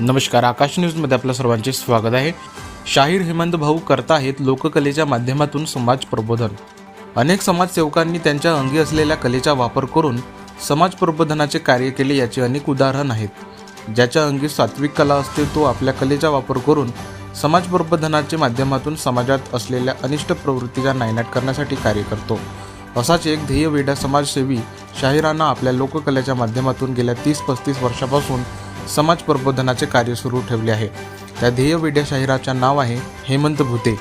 नमस्कार आकाश न्यूजमध्ये आपल्या सर्वांचे स्वागत आहे. शाहीर हेमंत भाऊ करता आहेत लोककलेच्या माध्यमातून समाज प्रबोधन. अनेक समाजसेवकांनी त्यांच्या अंगी असलेल्या कलेचा वापर करून समाज प्रबोधनाचे कार्य केले याची अनेक उदाहरण आहेत. ज्याच्या अंगी सात्विक कला असते तो आपल्या कलेचा वापर करून समाज प्रबोधनाच्या माध्यमातून समाजात असलेल्या अनिष्ट प्रवृत्तीचा नायनाट करण्यासाठी कार्य करतो. असाच एक ध्येयवेडा समाजसेवी शाहिरांना आपल्या लोककलेच्या माध्यमातून गेल्या तीस पस्तीस वर्षापासून समाज प्रबोधनाचे कार्य सुरू ठेवले आहे. त्या ध्येयवेड्या शाहिराचे नाव आहे हेमंत भुते.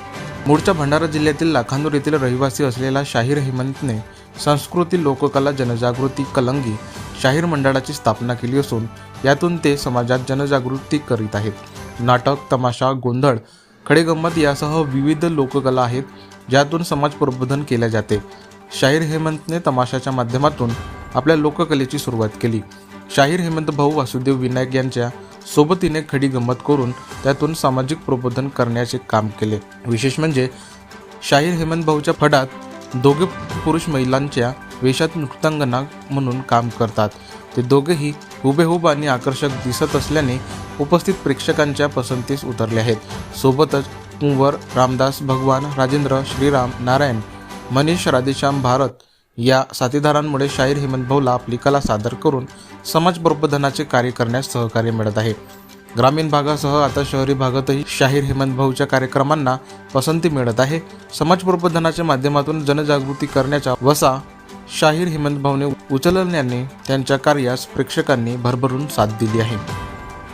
मूळच्या भंडारा जिल्ह्यातील लाखांदूर येथील रहिवासी असलेला शाहीर हेमंतने संस्कृती लोककला जनजागृती कलंगी शाहीर मंडळाची स्थापना केली असून यातून ते समाजात जनजागृती करीत आहेत. नाटक तमाशा गोंधळ खडेगंमत यासह विविध लोककला आहेत ज्यातून समाज प्रबोधन केले जाते. शाहीर हेमंतने तमाशाच्या माध्यमातून आपल्या लोककलेची सुरुवात केली. शाहीर हेमंत भाऊ वासुदेव विनायक यांच्या सोबतीने खडी गंमत करून त्यातून सामाजिक प्रबोधन करण्याचे काम केले. विशेष म्हणजे शाहीर हेमंत भाऊच्या फडात दोघे पुरुष महिलांच्या वेशात नृत्यांगना म्हणून काम करतात. ते दोघेही हुबेहूब आणि आकर्षक दिसत असल्याने उपस्थित प्रेक्षकांच्या पसंतीस उतरले आहेत. सोबतच कुंवर रामदास भगवान राजेंद्र श्रीराम नारायण मनीष राधेश्याम भारत या साथीदारांमुळे शाहीर हेमंत भाऊला आपली कला सादर करून समाज प्रबोधनाचे कार्य करण्यास सहकार्य मिळत आहे. ग्रामीण भागासह आता शहरी भागातही शाहीर हेमंत भाऊच्या कार्यक्रमांना पसंती मिळत आहे. समाज प्रबोधनाच्या माध्यमातून जनजागृती करण्याचा वसा शाहीर हेमंत भाऊने उचलल्याने त्यांच्या कार्यास प्रेक्षकांनी भरभरून साथ दिली आहे.